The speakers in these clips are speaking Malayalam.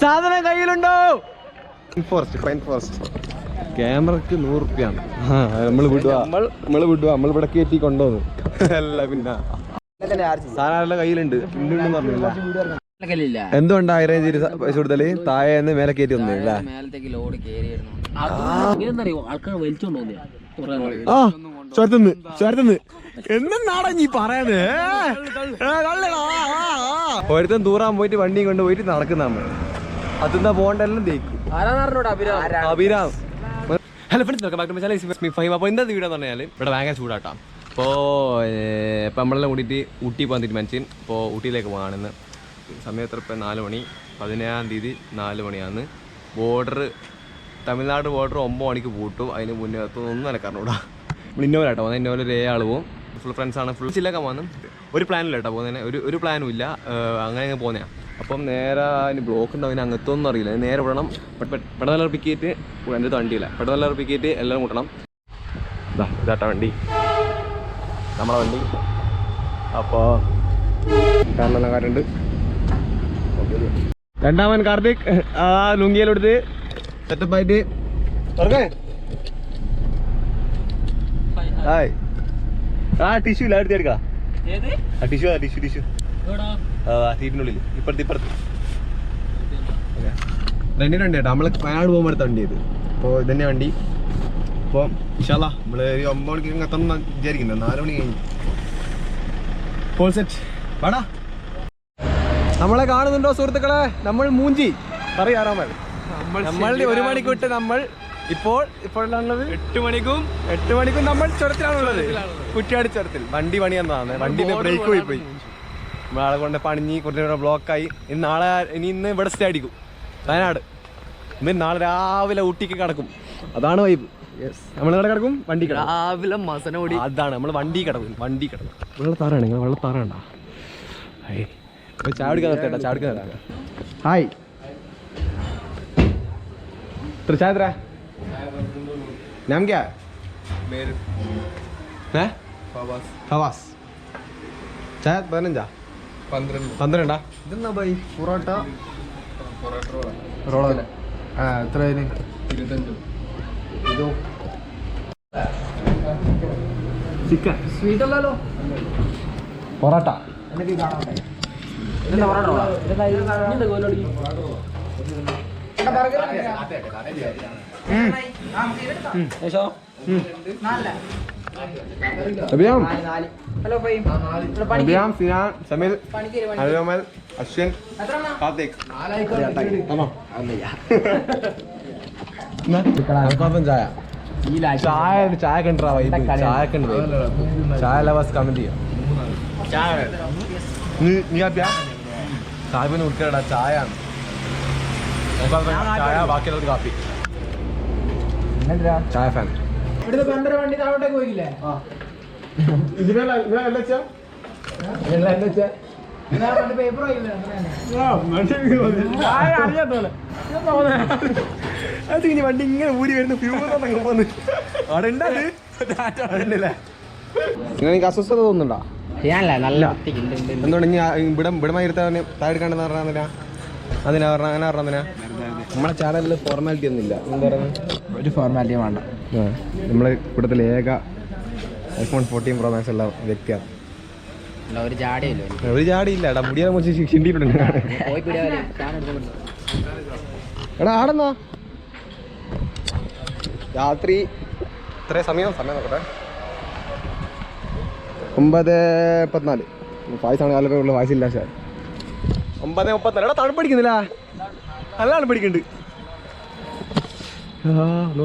സാധനം കയ്യിലുണ്ടോ? ഫോറസ്റ്റ് പൈൻ ഫോറസ്റ്റ് ക്യാമറക്ക് നൂറ് റുപ്യാണ്. നമ്മൾ വിടുക നമ്മൾ വിടുക നമ്മൾ ഇവിടെ കയറ്റി കൊണ്ടുവന്നു. അല്ല പിന്നെ. സാധനം കയ്യിലുണ്ട്? ഉണ്ടെന്ന് പറഞ്ഞില്ല. എന്തുകൊണ്ടാ അറേഞ്ച് ചെയ്ത് പൈസ കൊടുത്താൽ? താഴെ മേലെ കയറ്റി ആ. ചുരത്തുന്ന് ചുരത്തുന്ന് നീ ഒരുത്തൻ തൂറാൻ പോയിട്ട് വണ്ടിയും കൊണ്ട് പോയിട്ട് നടക്കുന്ന അതെന്താ പോണ്ടെല്ലാം തേക്കും Abhiram. Hello friends welcome back to my channel five അപ്പോൾ ഇന്നത്തെ വീഡിയോ എന്ന് പറഞ്ഞാൽ ഇവിടെ ഭയങ്കര ചൂടാട്ടോ. അപ്പോൾ ഇപ്പം നമ്മളെല്ലാം കൂടിയിട്ട് ഊട്ടി പോകാൻ തീരുമാനിച്ചു. അപ്പോൾ ഊട്ടിയിലേക്ക് പോകാണെന്ന് സമയത്ത് ഇപ്പം നാല് മണി പതിനേഴാം തീയതി നാല് മണിയാണ്. ബോർഡർ തമിഴ്നാട് ബോർഡർ ഒമ്പത് മണിക്ക് പൂട്ടും. അതിന് മുന്നേ ഒന്നും എനക്കറിഞ്ഞൂടാ നമ്മൾ ഇന്നോവലാട്ടോ പോകുന്നത്. ഇന്നോവല ഒരു ആൾ പോകും ഫുൾ ഫ്രണ്ട്സാണ് ഫുൾ ചില്ലൊക്കെ പോകുന്നത് ഒരു പ്ലാനില്ല കേട്ടോ പോകുന്നതിന്. ഒരു ഒരു പ്ലാനും ഇല്ല. അങ്ങനെ അങ്ങ് പോകുന്നതാണ് അപ്പം നേരെ അതിന് ബ്ലോക്ക് ഉണ്ടാവും അതിന് അങ്ങത്തൊന്നും അറിയില്ല. നേരെ വിടണം. പെട്ടെന്ന് പിക്ക് ചെയ്തിട്ട് എന്റെ വണ്ടിയില്ല. പെട്ടെന്ന് പിക്ക് എല്ലാം കൂട്ടണം. ഇതാ ഇതാട്ടാ വണ്ടി. നമ്മളെ വണ്ടി. അപ്പോൾ കാരണമെല്ലാം കാര്യമുണ്ട് രണ്ടാമൻ കാർത്തിക് ആ ലുങ്കിയിലെടുത്ത് സെറ്റപ്പ് ആയിട്ട്. തുറക്കേ. ഹായ്. ആ ടിഷ്യൂ ഇല്ല അടുത്ത് എടുക്കാം. ആ ടിഷ്യൂ ആ ടിഷ്യൂ ടിഷ്യൂ സീറ്റിനുള്ളിൽ ഇപ്പുറത്ത് ഇപ്പുറത്ത്. രണ്ടിന് വണ്ടി കേട്ടോ. നമ്മൾ വയനാട് പോകുമ്പോൾ അടുത്ത വണ്ടി ഇത്. അപ്പോൾ ഇതന്നെ വണ്ടി. അപ്പോൾ ഇഷാല നമ്മൾ ഒരു ഒമ്പത് മണിക്ക് എത്തണം വിചാരിക്കുന്നത് നാല് മണി കഴിഞ്ഞു. ഫോൾ സെറ്റ് വാടാ. നമ്മളെ കാണുന്നുണ്ടോ സുഹൃത്തുക്കളെ? നമ്മൾ മൂഞ്ചി. പറയാറാമൽ നമ്മൾ ഒരു മണിക്ക് വിട്ട് നമ്മൾ ഇപ്പോൾ ഇപ്പോഴുള്ളത് എട്ട് മണിക്കും എട്ട് മണിക്കും നമ്മൾ ചുരത്തിലാണുള്ളത്. കുറ്റിയാടി ചുരത്തിൽ. വണ്ടി പണി എന്നതാണ് വണ്ടിന്റെ ബ്രേക്ക് പോയി പോയി നാളെ കൊണ്ട് പണിഞ്ഞ് കുറച്ച് നേരം ബ്ലോക്കായി ഇനി നാളെ ഇനി ഇന്ന് ഇവിടെ സ്റ്റേ അടിക്കും. വയനാട്. ഇന്ന് നാളെ രാവിലെ ഊട്ടിക്ക് കിടക്കും. അതാണ് വൈബ് യെസ് നമ്മൾ ഇവിടെ കിടക്കും? വണ്ടി കിടക്കും. രാവിലെ മസനോടി അതാണ് നമ്മൾ വണ്ടി കിടക്കും വണ്ടി കിടക്കും. വെള്ളത്താറാണ് നിങ്ങൾ വെള്ളത്താറാണ്ടാ ചാടിക്കാൻ നിർത്തേട്ടാ ചാടിക്കാൻ നിർത്താം ഹായ് എത്ര നാം ക്യാ? ഏ? ഫവാസ്. ചായ പതിനഞ്ചാ? പന്ത്രണ്ടാ. ഇതെന്നാ ബൈ? പൊറോട്ട? റോള ആ എത്ര ഇതോ. ചിക്കൻ. സ്വീറ്റ് അല്ലല്ലോ. പൊറോട്ട. ഇതെന്താ പറഞ്ഞോളാം ഇതെന്താ ഗോലോടി? ഏശോ? അഭിയാം. അഭിയാം സിനാൻ സമീൽ അനുരമൽ അശ്വൻ കാർത്തിക്. ചായ ചായ ചായ കണ്ടാ വൈബ്. ചായ കണ്ട് ചായ ലവേഴ്സ് കമന്റ് ചെയ്യാം. നീ നീ അഭ്യാ സാഹിബിന് കുടിക്കടാ ചായ ആണ് ചായ ബാക്കിയുള്ളത് കാപ്പി. ചായ ഫാൻ വണ്ടി താഴോട്ടേക്ക് പോയില്ലേ വെച്ചാ പേപ്പർ അത് ഇനി വണ്ടി ഇങ്ങനെ ഊരി വരുന്ന അവിടെ ഉണ്ടല്ലേ നിങ്ങൾക്ക് അസ്വസ്ഥത തോന്നുന്നുണ്ടോ? നല്ല എന്തുകൊണ്ട് ഇനി ഇവിടെ ഇവിടെ മയിരുത്തവന് താഴെ കണ്ടെന്ന് പറഞ്ഞാൽ അതിനാ പറഞ്ഞ അങ്ങനെ പറഞ്ഞാ നമ്മളെ ചാനലിൽ ഫോർമാലിറ്റി ഒന്നും ഇല്ല എന്താ പറയുക ഒരു ഫോർമാലിറ്റി വേണ്ട. നമ്മളെ കൂട്ടത്തിൽ ഏക ഐഫോൺ ഫോർട്ടീൻ പ്രോ മാക്സ് ഉള്ള വ്യക്തിയാണ്. ഒരു ജാടിയല്ലോ ഒരു ജാടിയില്ല എടാ മുടിയെ കുറച്ച് ചിണ്ടിയിട്ടുണ്ട് പോയി എടാ ആടെന്നാ? രാത്രി ഇത്ര സമയം സമയം നോക്കട്ടെ. ഒമ്പത് മുപ്പത്തിനാല്. വായിച്ചാണ് കാലത്തെ വായിച്ചില്ല പക്ഷേ ഒമ്പത് മുപ്പത്തിനാല്. എടാ തണുപ്പടിക്കുന്നില്ല നല്ല പിടിക്കുന്നുണ്ട് ോ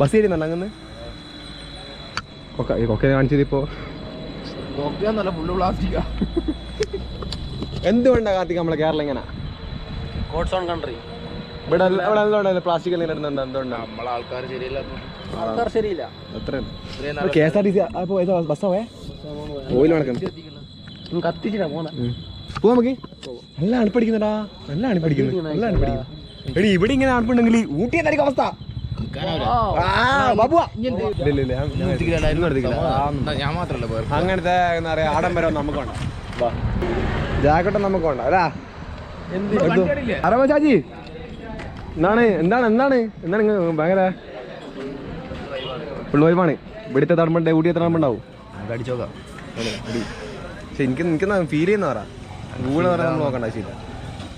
ബസ് കയറി കൊക്ക കൊക്കെ കാണിച്ചത് ഇപ്പോ. എന്തുകൊണ്ടാ കാർത്തിക് നമ്മളെ കേരളം ഇങ്ങനെ? ഇവിടെ ഇവിടെ പ്ലാസ്റ്റിക് എല്ലാം ഇടുന്നുണ്ട് എന്തുകൊണ്ടാണ് K S R T C oil കത്തിച്ചിട്ടാ പോന്നെ. പോവാ നമുക്ക്. നല്ല അണുപ്പടിക്കുന്നടാ നല്ല അണുപ്പടിക്കുന്നു നല്ല അണിപ്പടിക്കുന്നു എടി ഇവിടെ ഇങ്ങനെ അണുപ്പുണ്ടെങ്കിൽ ഊട്ടി എന്തായിരിക്കും അവസ്ഥ? അങ്ങനത്തെ എന്താ പറയാ ആഡംബരം നമുക്ക് വേണം ജാക്കട്ട നമുക്ക് വേണ്ട അല്ലാ അറബ ചാജി. എന്താണ് എന്താണ് എന്താണ്? എന്താണ് ഭയങ്കര പിള്ളേരുമാണ് ഇവിടുത്തെ തണുപ്പുണ്ട് ഊട്ടിയത്തെ തണുപ്പുണ്ടാവും. അടിച്ചോക്കാം പക്ഷെ എനിക്ക് എനിക്ക് ഫീൽ ചെയ്യുന്ന പറ. ഗൂഗിൾ പറഞ്ഞാൽ നമ്മൾ നോക്കണ്ട ആവശ്യമില്ല.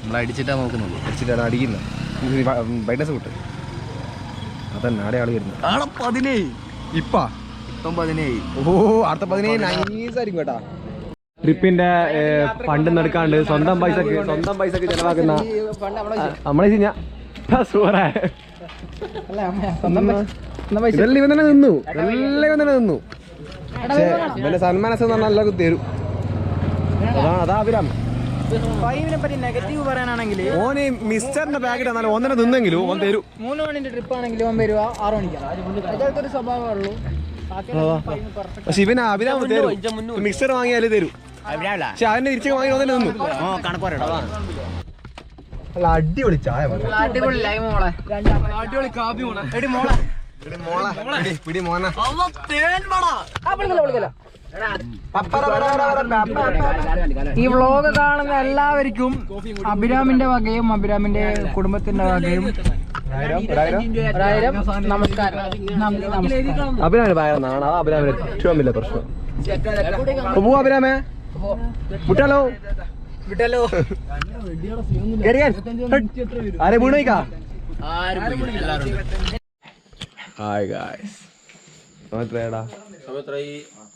നമ്മൾ അടിച്ചിട്ടാ നോക്കുന്നുള്ളൂ അടിച്ചിട്ടാണ് അടിക്കുന്നത്. ബ്രൈറ്റ്നസ് കൂട്ട്. അതന്നെ ആടെ ആൾ വരുന്നത്. ആളെ പതിനേഴ്. ഇപ്പാ? ഇപ്പം പതിനേഴ്. ഓ അടുത്ത പതിനേഴ് നൈസായിരിക്കും കേട്ടാ. ട്രിപ്പിന്റെ ഫണ്ട് നടക്കാണ്ട് സ്വന്തം പൈസ സ്വന്തം പൈസ ചെലവാക്കുന്ന നമ്മളെ കഴിഞ്ഞാ സൂറേ ഇതെല്ലാം ഇവൻ തന്നെ നിന്നു എല്ലാം ഇവൻ തന്നെ നിന്നു പക്ഷേ ഇവന്റെ സന്മാനസ് എന്ന് പറഞ്ഞാൽ എല്ലാവർക്കും തരും അതാ അതാ അഭിരാം ഫൈവിനെ പറ്റി നെഗറ്റീവ് പറയാനാണെങ്കിൽ ഓന് മിസ്റ്ററിന്റെ പാക്കറ്റ് എന്നാലും ഒന്നര നിന്നെങ്കിലും ഓൻ തരും. മൂന്ന് മണിന്റെ ട്രിപ്പ് ആണെങ്കിലും ഓൻ വരുക ആറ് മണിക്കാണ്. ഒരു സ്വഭാവമേ ഉള്ളൂ. പക്ഷെ ഇവന് അഭിരാമ് തരും. മിക്സർ വാങ്ങിയാലേ തരും. പക്ഷെ അതിന്റെ തിരിച്ചു വാങ്ങി ഒന്നെ നിന്നു. അല്ല അടിപൊളി ചായ അടിപൊളി ലൈവ് മോളെ. അടിപൊളി കാപ്പി മോളെ. എടി മോളെ. പിടി മോന. ഈ വ്ളോഗ് കാണുന്ന എല്ലാവർക്കും അഭിരാമിന്റെ വകയും അഭിരാമിന്റെ കുടുംബത്തിന്റെ വകയും. നമസ്കാരം. നമസ്കാരം. അഭിരാമിന് ഭയങ്കര നാണ. അതാ അഭിരാമിന്റെ ഏറ്റവും വലിയ പ്രശ്നം. പോവാ അഭിരാമേ. വിട്ടാലോ വിട്ടല്ലോ. ആരെ വീണോയിക്കാ ഹായ് ഗായ്സ് എത്രയാടാ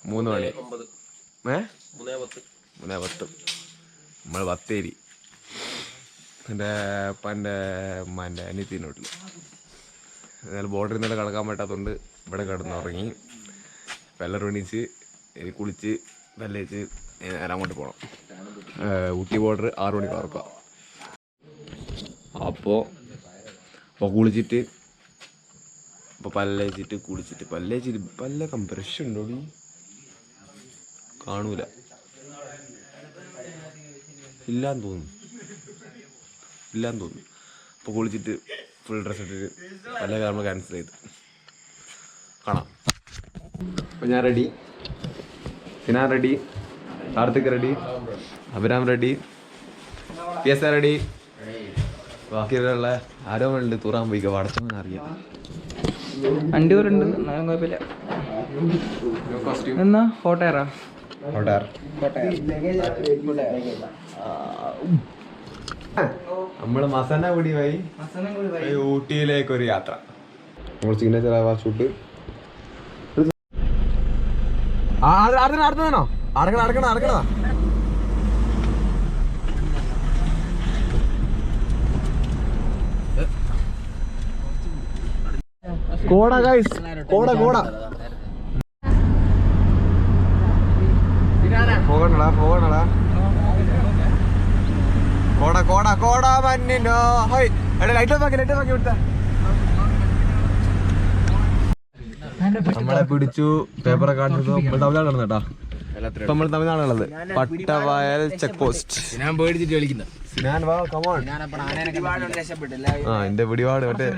മൂന്ന് മണി. ഏ? മൂന്നേ പത്ത്. നമ്മൾ വത്തേരി. എന്റെ പന്റെ ഉമ്മാന്റെ അനിയത്തിന്റെ വീട്ടിൽ എന്നാലും ബോർഡറിൽ നിന്നല്ല കിടക്കാൻ പറ്റാത്തതുകൊണ്ട് ഇവിടെ കിടന്നുറങ്ങി. വെള്ളം എണീച്ച് കുളിച്ച് വെല്ലയിച്ച് നേരെ അങ്ങോട്ട് പോകണം ഊട്ടി ബോർഡർ ആറ് മണിക്ക് ഉറക്കുക അപ്പോൾ അപ്പോൾ കുളിച്ചിട്ട് അപ്പോൾ പല്ലേച്ചിട്ട് കുളിച്ചിട്ട് പല്ലേച്ചിട്ട് പല്ല കംപ്രഷൻ ഉണ്ടോ കാണൂല. ഇല്ലാന്ന് തോന്നുന്നു. ഇല്ലാന്ന് തോന്നുന്നു. അപ്പോൾ കുളിച്ചിട്ട് ഫുൾ ഡ്രസ് ഇട്ടിട്ട് പല കാരണം ക്യാൻസൽ ചെയ്ത്. കാണാം. അപ്പോൾ ഞാൻ ready Sinan ready Karthik ready Abhiram ready P S R ready ബാക്കിയുള്ള ആരോ ഉണ്ട് തൂറാൻ പോയിക്കോ വടച്ചവൻ അറിയാം. വണ്ടി എന്നാലും കുഴപ്പമില്ല. എന്നാ നമ്മൾ മസന കൂടി പോയി ഊട്ടിയിലേക്ക് ഒരു യാത്ര. നമ്മൾ സിഗ്നേച്ചർ ആവാ ഷൂട്ട് അടുത്തതാണോ അടക്കണ അടക്കണ അടക്കണതാ കോട ഗൈസ് കോട കോട. പോകണടാ പോകണടാ. കോട കോട കോട മഞ്ഞിനോ ഹോയ്. എടാ ലൈറ്റ് ഓഫ് ആക്കി ലൈറ്റ് ഓഫ് ആക്കി വിട്ട നമ്മളെ പിടിച്ചു പേപ്പറൊക്കെ കാണിച്ചത് നമ്മൾ തമിഴ്നാട് കേട്ടാ. ഇപ്പൊ നമ്മൾ തമിഴ്നാടുള്ളത് പട്ടവയൽ ചെക്ക് പോസ്റ്റ് ഞാൻ പേടിച്ചിട്ട് കളിക്കുന്ന. ഞാൻ വാ കമോൺ ആ എന്റെ പിടിപാട് മറ്റേ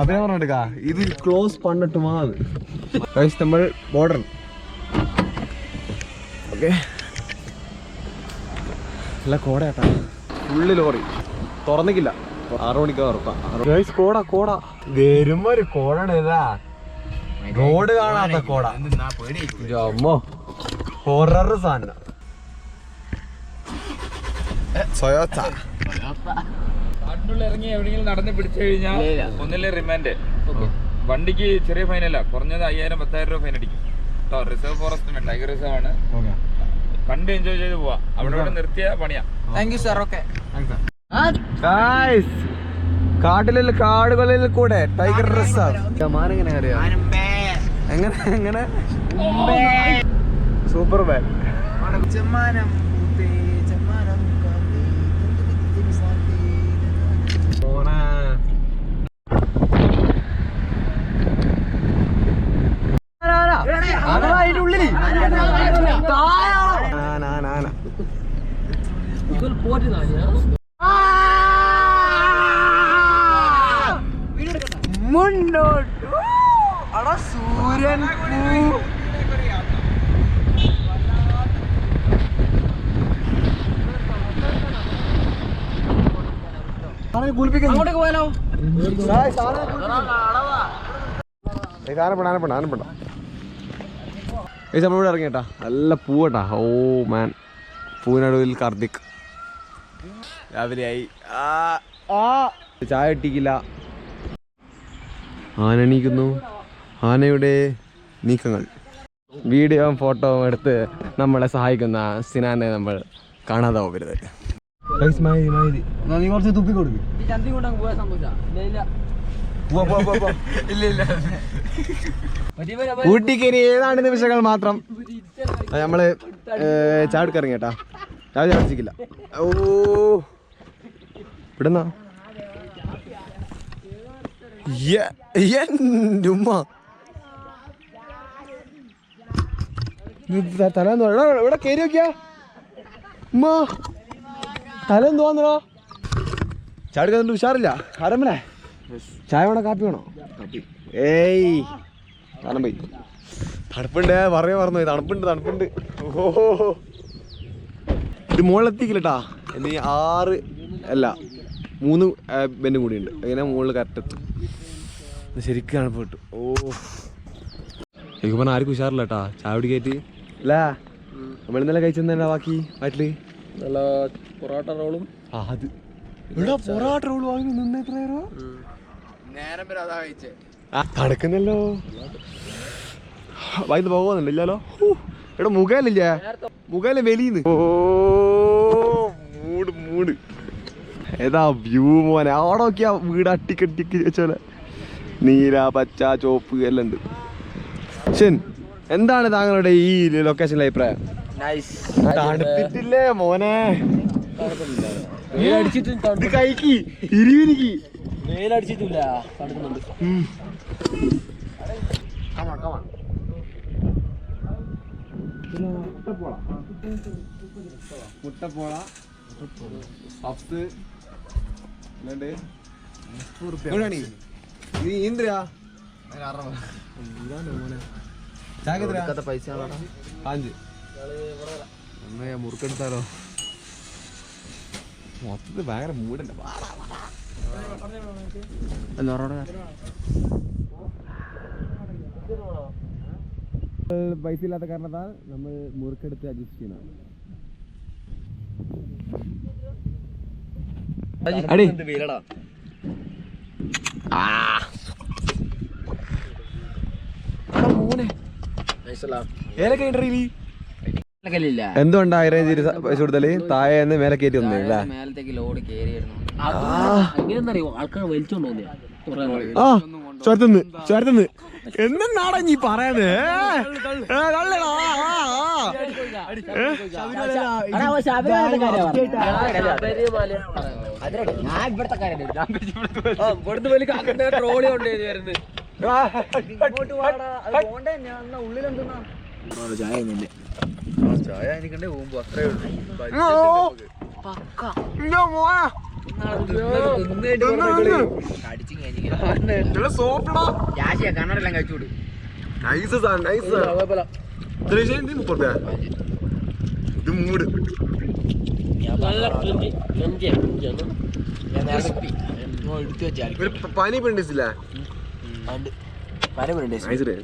അഭിനയം പറഞ്ഞിട്ടാ ഇത് ക്ലോസ് പണിട്ട് മാത് ഗൈസ് നമ്മൾ ബോർഡർ ഓക്കെ അല്ല കോടയാട്ടാ ഫുള്ള് ലോറി. തുറന്നിക്കില്ല. ആറു മണിക്കാ ഗൈസ് കോട കോട. വരുമ്പോ ഒരു കോട ഇതാ. റോഡ് കാണാത്ത കോട. അമ്മോ. ഹൊറർ സാധനം. സൊയോത്ത ഇറങ്ങി എവിടെയെങ്കിലും നടന്ന് പിടിച്ചു കഴിഞ്ഞാൽ ഒന്നില്ലേ റിമാൻഡ് വണ്ടിക്ക് ചെറിയ ഫൈനല്ല കുറഞ്ഞത് അയ്യായിരം പത്തായിരം രൂപ ഫൈൻ അടിക്കും. കേട്ടോ റിസർവ് ഫോറസ്റ്റ് ടൈഗർ റിസർവ് ആണ്. കണ്ട് എൻജോയ് ചെയ്ത് പോവാ. അവിടെ ഇവിടെ നിർത്തിയ പണിയാ. താങ്ക് യു സാർ ഓക്കെ കാട്ടിലെ കാടുകളിൽ കൂടെ ടൈഗർ റിസർവ് മാനെങ്ങനെ അറിയാം? എങ്ങനെ എങ്ങനെ? സൂപ്പർ ബാൻ 이걸 보아진 아니야? മുന്നോട്ട് അടാ സൂര്യൻ അങ്ങോട്ടേക്ക് പോയാലോ ആനപ്പെടാ ആനപ്പെടാ ആനപ്പെടാ ഈ സമയം ഇവിടെ ഇറങ്ങിയേട്ടാ. നല്ല പൂവട്ടാ. ഓ മാൻ. പൂവിനടുവിൽ കാർത്തിക്. രാവിലെയായി ചായ കിട്ടിക്കില്ല. ആന എണീക്കുന്നു ആനയുടെ നീക്കങ്ങൾ. വീഡിയോയും ഫോട്ടോയും എടുത്ത് നമ്മളെ സഹായിക്കുന്ന സിനാനെ നമ്മൾ കാണാതെ പോകരുത് നീ കുറച്ച് തുപ്പി കൊടുക്കും. ഊട്ടിക്ക് ഇനി ഏതാണ്ട് നിമിഷങ്ങൾ മാത്രം? നമ്മൾ ചാടുക്ക് ഇറങ്ങിട്ടാ ചാട് ചാടിച്ചിക്കില്ല ഓ. ഇവിടെന്നാ? ഇവിടെ കയറി നോക്കിയാ? ഉമ്മ. തല എന്തോന്നോ ചാടുക്കുന്നുണ്ട് ഉഷാറില്ല? ആരമ്മനെ? ചായ വേണോ കാപ്പി വേണോ? ഏയ്. തണുപ്പ് തണുപ്പുണ്ട് പറയാ പറഞ്ഞു തണുപ്പുണ്ട് തണുപ്പുണ്ട്. ഓഹോ. ഇത് മുകളിലെത്തിക്കില്ലട്ടാ. ഇനി ആറ് അല്ല മൂന്ന് ബെന്നും കൂടി ഉണ്ട് അങ്ങനെ മുകളിൽ കറക്റ്റ് എത്തും. ശരിക്കും തണുപ്പ് കിട്ടും ഓ. എനിക്ക് പറഞ്ഞാൽ ആർക്കും ഉഷാറില്ല കേട്ടാ ചായ കയറ്റി അല്ല? നമ്മൾ ഇന്നലെ കഴിച്ചെന്നാ ബാക്കി വയറ്റിൽ? നല്ല പൊറോട്ട റോളും. ആ അത്. ഇവിടെ പൊറോട്ട റോൾ വാങ്ങി നിന്ന് എത്ര നേരം? വരെ അതാ കഴിച്ചേ. തണുക്കുന്നല്ലോ. വൈകുന്ന പോകുന്നില്ല ഇല്ലല്ലോ? ഇവിടെ മുഖലില്ലേ മുഖല വെലിന്ന് ഓ. ഏതാ വ്യൂ മോനെ? അവിടെ നോക്കിയാ വീട് അട്ടിക്കട്ടിക്ക് വെച്ചോലെ. നീല പച്ച ചോപ്പ് എല്ലാം ഉണ്ട്. ശൻ എന്താണ് താങ്കളുടെ ഈ ലൊക്കേഷനിലെ അഭിപ്രായം? തണുത്തിട്ടില്ലേ മോനെ? വെയിലടിച്ചിട്ട് ഇത് കൈക്ക് ഇരുവിനിക്ക് വെയിലടിച്ചിട്ടില്ല തണുക്കുന്നുണ്ട്. മുട്ടപ്പോള ഈ? പൈസ അഞ്ച്. മുറുക്കെടുത്താലോ മൊത്തത്തിൽ ഭയങ്കര മൂടല്ലേ? പൈസ ഇല്ലാത്ത കാരണത്താൽ നമ്മൾ മുറുക്കെടുത്ത് അഡ്ജസ്റ്റ് ചെയ്യണം. അടി. എന്തുകൊണ്ടാ പൈസ കൊടുത്താൽ? താഴെ നിന്ന് മേലെ കയറ്റി വന്നേ മേലത്തേക്ക് ലോഡ് കയറിയായിരുന്നു ആൾക്കാർ. ആ ചോരത്തുന്ന് ചോരത്തുന്ന് നീ പറയുന്നത് ഇവിടുന്ന് വലിയ ട്രോളി വരുന്നത് വാടാ. ചായ ചായ എനിക്കണ്ടേ പോകുമ്പോ. അത്രേ ഉള്ളൂ. ഇവിടെ സോപ്പിടാ. കണ്ണടെല്ലാം കഴിച്ചുവിടും Nice നൈസ് സാധനം. ക്രിഞ്ചിയാണ് എടുത്തു വെച്ചാൽ ഒരു പ- പനി ഡേ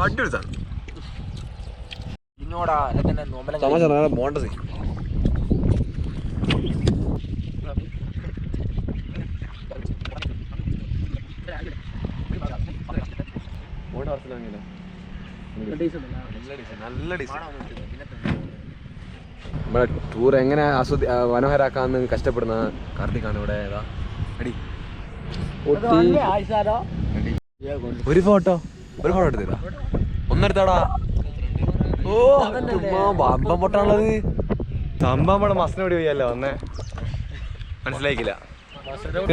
അടിപൊളി സാധനം. നോമ്പലം തമാശ ബോണ്ടസ് നല്ല നമ്മുടെ ടൂർ എങ്ങനെ ആസ്വദി മനോഹരാക്കാന്ന് കഷ്ടപ്പെടുന്ന കാർത്തിക്കാണ് ഇവിടെ. ഒരു ഫോട്ടോ ഒരു ഫോട്ടോ എടുത്തില്ല ഒന്നെടുത്താടാ. ഓ അമ്പം പൊട്ടാണുള്ളത്. സംഭവം ഇവിടെ മസിനോടി പോയല്ലോ ഒന്നേ മനസ്സിലായിക്കില്ല.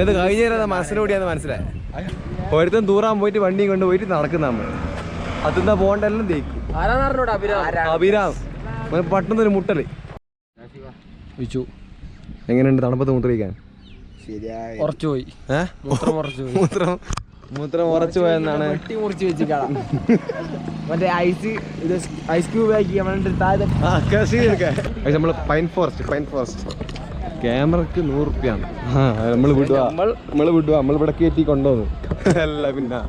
ഇത് കഴിഞ്ഞ നേരം മസിനോടിയാന്ന് മനസ്സിലായി? ഒരുത്തൻ ദൂറാൻ പോയിട്ട് വണ്ടിയും കൊണ്ട് പോയിട്ട് നടക്കുന്ന നമ്മൾ അതെന്താ പോണ്ടെല്ലാം തേക്കും ആരാന്നറിഞ്ഞോടാ അഭിരാം? പെട്ടെന്ന് ഒരു മുട്ടൽ. വിച്ചു. എങ്ങനെയുണ്ട് തണുപ്പത്ത് മുട്ടറിയിക്കാൻ ഉറച്ചു പോയി മൂത്രം ഉറച്ചു പോയി മൂത്രം മൂത്രം ഉറച്ചു പോയെന്നാണ്. മുറിച്ച് വെച്ചിട്ടാണ് മറ്റേ ഐസ് ഇത് ക്യൂബ് ആക്കി നമ്മൾ പൈൻ ഫോറസ്റ്റ് പൈൻ ഫോറസ്റ്റ്. ക്യാമറക്ക് നൂറ് റുപ്യാണ് നമ്മൾ വിടുക നമ്മൾ വിടുക നമ്മൾ ഇവിടെ കയറ്റി കൊണ്ടുവന്നു. അല്ല പിന്നെ.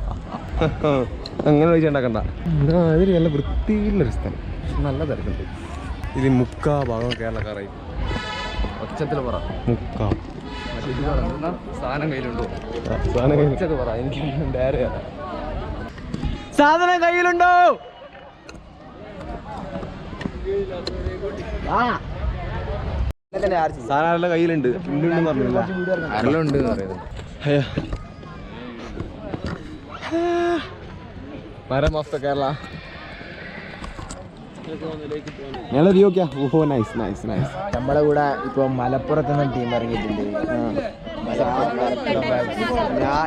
അങ്ങനെ പൈസ ഉണ്ടാക്കണ്ട. ഇതിൽ നല്ല വൃത്തിയിലൊരു സ്ഥലം. നല്ല തിരക്കുണ്ട്. ഇത് മുക്കാ ഭാഗം കേരളക്കാരായി. ഒച്ചത്തിൽ പറ. മുക്കാ. സാധനം കയ്യിലുണ്ടോ? സാധനം കയ്യിൽ പറ. എനിക്ക് ഡയറി സാധനം കയ്യിലുണ്ടോ? സാധനം കയ്യിലുണ്ട്? പറയുന്നത്? ഓഫ് ദ കേരള റിയോക്കാ ഓഹോ നൈസ് നൈസ് നൈസ് നമ്മളെ കൂടെ ഇപ്പൊ മലപ്പുറത്ത് നിന്ന് ടീം ഇറങ്ങിയിട്ടുണ്ട്.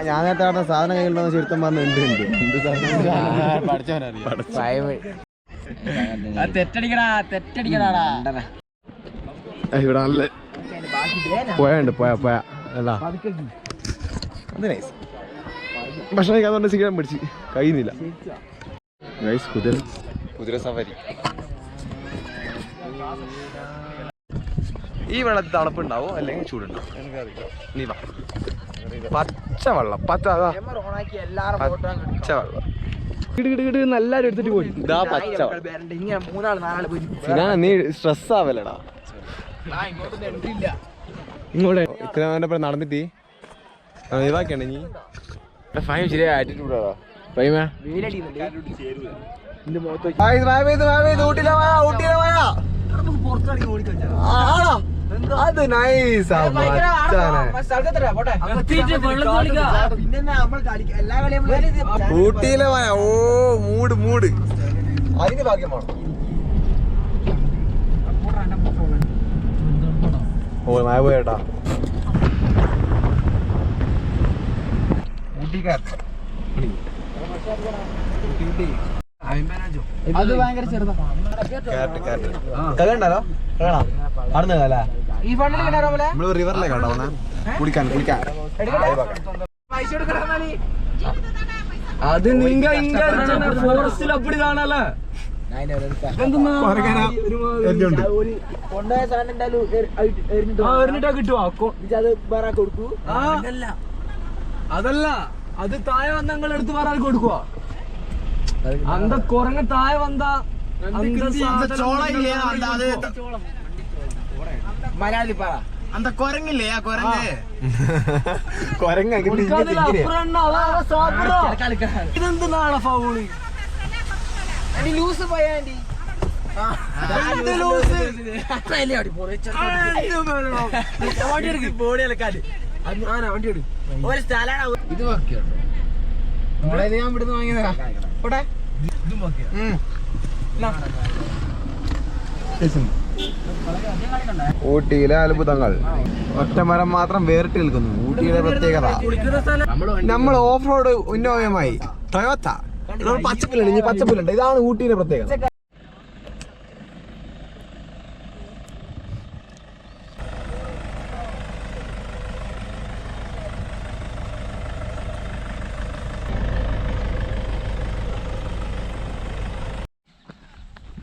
ഞാൻ നേരത്തെ പറഞ്ഞ സാധനം കയ്യിലുണ്ടോ ചെറുത്തം പറഞ്ഞ ഉണ്ട് ഉണ്ട് എന്ത് സാധനം? തെറ്റടിക്കടാ തെറ്റടിക്കടാടാ. ഇവിടെ നല്ല പോയുണ്ട് പോയാ പോയാ അല്ല അത്. നൈസ് ഭക്ഷണം കഴിക്കാതെ സിഗരറ്റ് പിടിച്ച്. കഴിയുന്നില്ല. കുതിര. കുതിര സവാരി. ഈ വെള്ളത്തിൽ തണുപ്പുണ്ടാവോ അല്ലെങ്കിൽ ചൂടുണ്ടാവും. നീ വാ. പച്ച വെള്ളം. പച്ച അതാ. പച്ച വെള്ളം. കിട് കിട് കിട് എന്ന് എടുത്തിട്ട് പോയി. ഇതാ നീ സ്ട്രെസ് ആവല്ലടാ ഇങ്ങോട്ട്. ഇത്ര നടന്നിട്ട് ഇതാക്കിയാണ് നീ ഫൈം ശരിയാ ആറ്റിറ്റ്യൂഡാ ഫൈമ അത് നൈസ് ഊട്ടിയിലെ മഴ ഓ മൂട് മൂട്. അതിന് ഭാഗ്യമാണ് ഓ മഴ പോയേട്ടാ. അത് ഭയങ്കര ചെറുതാ. കണ്ടല്ലോ കാണാം അടുന്നല്ലേ ഈ ഫണ്ടിൽ റിവറിലേക്കാണോ കുളിക്കാൻ കുളിക്കാൻ. അത് നിങ്ങ ഫോറസ്റ്റിൽ അപ്പടി കാണാലേ. കിട്ടുവാ? അത് വേറെ കൊടുക്കൂ. അതല്ല. അത് താഴെ വന്ന നിങ്ങൾ എടുത്ത് പറയാൻ കൊടുക്കുക അന്ത കുറങ്ങ താഴെ വന്ന മലയാളി പറ. അന്ത കൊരങ്ങില്ലേ? ആ കൊരങ്ങ്. കൊരങ്ങ ഇതെന്ത് നാളെ ഫൗളി ലൂസ് പോയാണ്ടി ഒരു സ്ഥലാണ് ഇത് ബാക്കിയുണ്ടോ നമ്മളത് ഞാൻ ഇവിടുന്ന് വാങ്ങിയതാ. ഇവിടെ ഊട്ടിയിലെ അത്ഭുതങ്ങൾ. ഒറ്റമരം മാത്രം വേറിട്ട് നിൽക്കുന്നു. ഊട്ടിയുടെ പ്രത്യേകത. നമ്മൾ ഓഫ് റോഡ് ഉന്നോയമായി ടൊയോത്ത പച്ചപ്പുല്ലുണ്ട് പച്ചപ്പിലുണ്ട് ഇനി ഇതാണ് ഊട്ടിയുടെ പ്രത്യേകത.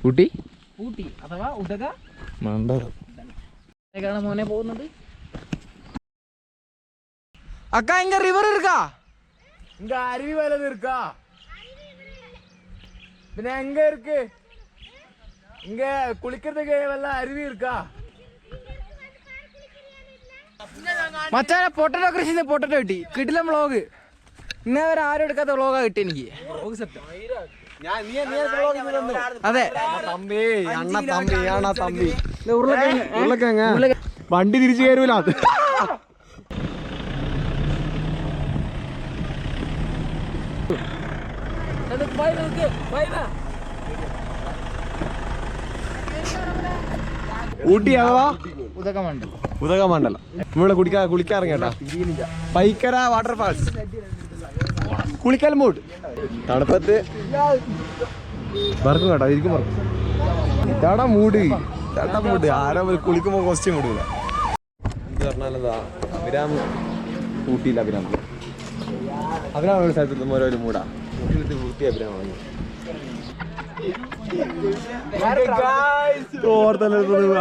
ഊട്ടി ഊട്ടി അഥവാ ഉദക മണ്ടരം കാണാൻ മോനെ പോകുന്നത് അക്ക ഇങ്ങ റിവർ இருக்கா இங்க அருவி வேலை இருக்கா பின்ன எங்க இருக்கு இங்க குளிக்கிறதுக்கு எல்லாம் அருவி இருக்கா മച്ചാനെ പൊട്ടറ്റോ കൃഷി ചെയ്ത് പൊട്ടറ്റോ കിട്ടി കിട്ടില്ല വ്ളോഗ് ഇന്നേ വരെ ആരും എടുക്കാത്ത വ്ളോഗാ കിട്ടി എനിക്ക് അതെ. തമ്പി അണ്ണ തമ്പി തമ്പി. ഉരുളക്കിഴങ്ങ് വണ്ടി തിരിച്ചു കയറൂല. അത് ഊട്ടി അഥവാ ഉദകമണ്ഡലം. ഉദകമണ്ഡലം. ഇവിടെ കുടിക്കാ കുളിക്കാറിങ്ങട്ടാ പൈക്കര വാട്ടർഫാൾസ് കുളിക്കൽ മൂട് തണുപ്പത്ത് മറക്കും കേട്ടോ ഇരിക്കും മറക്കും ഇതാടാ മൂട് ഇതാടാ മൂട് ആരോ ഒരു കുളിക്കുമ്പോ കോസ്റ്റ്യൂം ഇടൂല. ഇത് പറഞ്ഞാലെന്താ അഭിരാം കൂട്ടിയില്ല അഭിരാം. അഭിരാം ഒരു സ്ഥലത്ത് ഓരോ മൂടാ ഊട്ടിയിലത്തെ കൂട്ടി അഭിരാം വാങ്ങി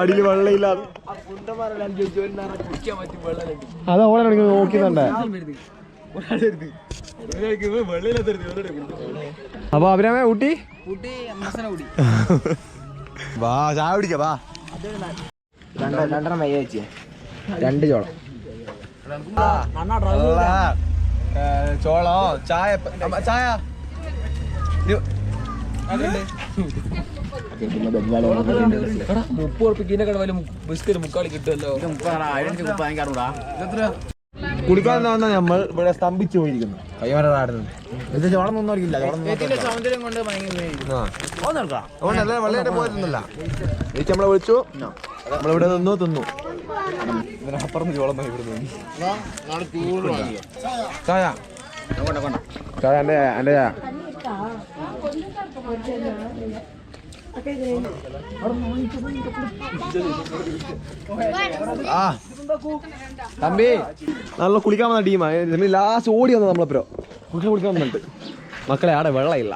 അടിയിൽ വെള്ളമില്ല. അത് ഓളെ നോക്കിന്നുണ്ടേ അപ്പൊ അവരമേ ഊട്ടി? വാ ചായ പിടിക്ക വാ. രണ്ടെണ്ണം വയ്യ വെച്ചേ രണ്ട് ചോളം. ചോളോ ചായ ചായ. മുപ്പ് മുപ്പത് ഉറപ്പിക്കുന്ന കടവൽ ബിസ്കറ്റ് മുക്കാളി കിട്ടുമല്ലോ. കുളിക്കാൻ വന്ന നമ്മൾ ഇവിടെ സ്തംഭിച്ചു പോയിരിക്കുന്നു കൈമരാടുന്നത് ഇത് ചോളം ഒന്നും അറിയില്ല ചോളം സൗന്ദര്യം കൊണ്ട് ഭയങ്കര അതുകൊണ്ടല്ല വെള്ളയുടെ പോയിരുന്നില്ല. ചേച്ചി നമ്മളെ വിളിച്ചു നമ്മളിവിടെ നിന്നു തിന്നു. ഇതിനപ്പുറം ചോളം ഇവിടെ ചായ ചായ. എന്റെ എന്റെ ചായ തമ്പി. നല്ല കുളിക്കാൻ വന്ന ടീമാ ലാസ്റ്റ് ഓടി വന്നത് നമ്മളെപ്പോ കുളിക്കാൻ കുളിക്കാൻ വന്നിട്ട് മക്കളെ ആടെ വെള്ളമില്ല.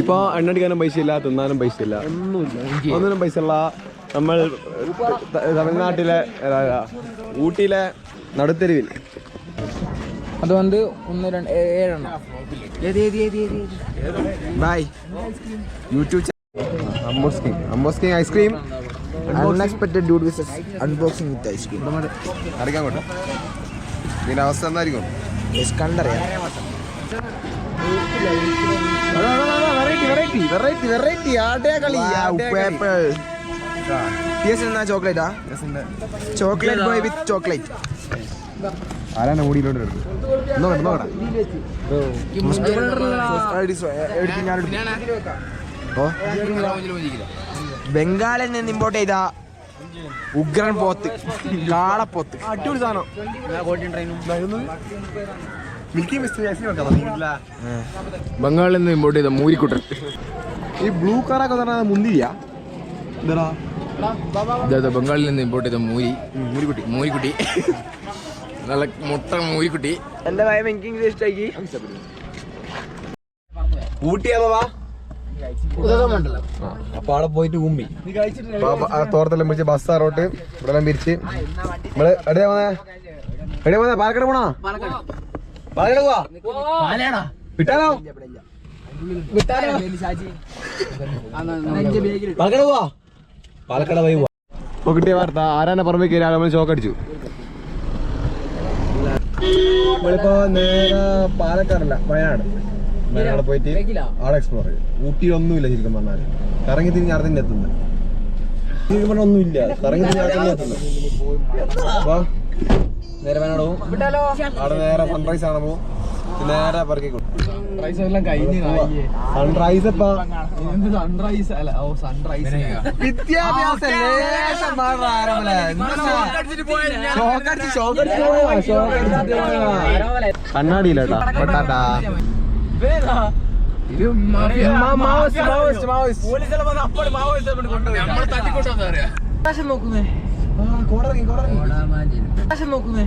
ഇപ്പൊ എണ്ണടിക്കാനും പൈസ ഇല്ല തിന്നാനും പൈസ ഇല്ല. ഒന്നിനും പൈസ ഇല്ല. നമ്മൾ തമിഴ്നാട്ടിലെ ഊട്ടിയിലെ നടുത്തെരുവിൽ. അത് വന്ന് ഒന്ന് രണ്ട് ഏഴെണ്ണം. By YouTube ice cream dude unboxing with ice cream അടിക്കാൻ കൊണ്ടു ഇതിന്റെ അവസ്ഥ എന്തായിരിക്കും? കണ്ടറിയാം. വെറൈറ്റി വെറൈറ്റി വെറൈറ്റി വെറൈറ്റി ആട്ടേ കളി ചോക്ലേറ്റാ ചോക്ലേറ്റ് ബോയ് വിത്ത് ചോക്ലേറ്റ് ആരാണ് ഓടിയിലോട്ട് ബംഗാളിൽ നിന്ന് ഇമ്പോർട്ട് ചെയ്ത ഉഗ്രൻ പോത്ത് കാളപ്പോത്ത് അടിപൊളി സാധനം ബംഗാളിൽ നിന്ന് ഇമ്പോർട്ട് ചെയ്ത മൂരിക്കുട്ടൻ ഈ ബ്ലൂ കാറൊക്കെ പറഞ്ഞാൽ മുന്തിരിയാ എന്താ ബംഗാളിൽ നിന്ന് ഇമ്പോർട്ട് ചെയ്ത മൂരി മൂരിക്കുട്ടി മൂരിക്കുട്ടി നല്ല മുട്ട മൂരിക്കുട്ടി എന്റെ ഭയം എനിക്ക് ഇംഗ്ലീഷ് ഇഷ്ടമാക്കി ഊട്ടിയാവാ അപ്പൊ അവിടെ പോയിട്ട് ഉമ്മി തോർത്തെല്ലാം പിടിച്ച് ബസ് റോട്ട് ഇവിടെല്ലാം പിരിച്ച്. നമ്മൾ എവിടെയാ പോന്നെ? എവിടെയാ പോന്നെ? പാലക്കാട് പോണോ? പാലക്കാട് പോവാ? വിട്ടാലോ? പാലക്കാട് പോവാ? പാലക്കാട് പോയി പോവാ. ഇപ്പൊ കിട്ടിയ വാർത്ത. ആരാന്റെ പറമ്പിൽ കയറി ഷോക്ക് ചോക്കടിച്ചു നമ്മളിപ്പോ നേരെ പാലക്കാടല്ല വയനാട്. വയനാട് പോയിട്ട് ആടെ എക്സ്പ്ലോർ ചെയ്യും. ഊട്ടിയിലൊന്നുമില്ല ശരിക്കും പറഞ്ഞാൽ. കറങ്ങി തിരിഞ്ഞ് തന്നെ എത്തുന്നത് ശരിക്കും പറഞ്ഞാൽ ഒന്നുമില്ല. കറങ്ങി തിരിഞ്ഞ് തന്നെ എത്തുന്നത് അപ്പൊ നേരെ വയനാട് പോകും അവിടെ നേരെ സൺറൈസ് ആണ് പോകും നേരെ പറക്കി സൺറൈസ് ഇപ്പൊ സൺറൈസ് അല്ല ഓ സൺറൈസ് വിദ്യാഭ്യാസ. കണ്ണാടിയില്ലേട്ടാ പെട്ടാട്ടാ നോക്കുന്നേ. കോടറങ്ങി കോടറങ്ങി നോക്കുന്നേ.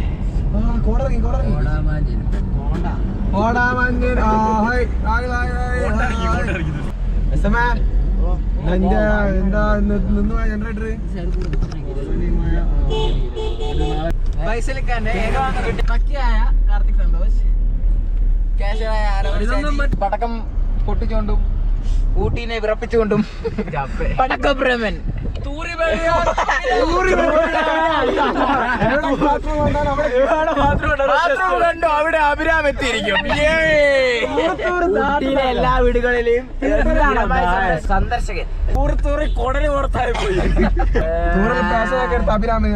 കോടറങ്ങി കോടറങ്ങി കോടാമഞ്ഞൻ ആ hi hi hi hi SMA എന്താ എന്താ നിന്ന് ജനറേറ്റർ കാർത്തിക് സന്തോഷ്. പടക്കം പൊട്ടിച്ചുകൊണ്ടും ഊട്ടീനെ വിറപ്പിച്ചുകൊണ്ടും പടക്കപ്രേമൻ കണ്ടു? അവിടെ അഭിരാം എത്തിയിരിക്കും. എല്ലാ വീടുകളിലെയും സന്ദർശകൻ. കൂറത്തൂറി കൊടലി പുറത്തായി പോയി. അഭിരാമി